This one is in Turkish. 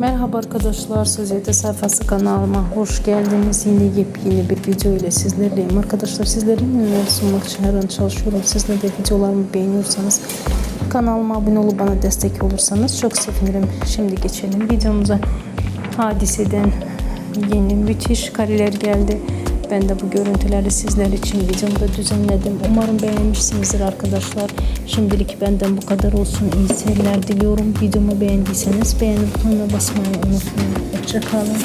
Merhaba arkadaşlar, Söziyete sayfası kanalıma hoş geldiniz. Yine yepyeni bir video ile sizlerleyim. Arkadaşlar sizlere ürünler sunmak için her an çalışıyorum. Siz de videolarımı beğeniyorsanız kanalıma abone olup bana destek olursanız çok sevinirim. Şimdi geçelim videomuza. Hadiseden yeni müthiş kareler geldi. Ben de bu görüntüleri sizler için videomda düzenledim. Umarım beğenmişsinizdir arkadaşlar. Şimdilik benden bu kadar olsun. İyi seyirler diliyorum. Videomu beğendiyseniz beğeni butonuna basmayı unutmayın. Hoşçakalın.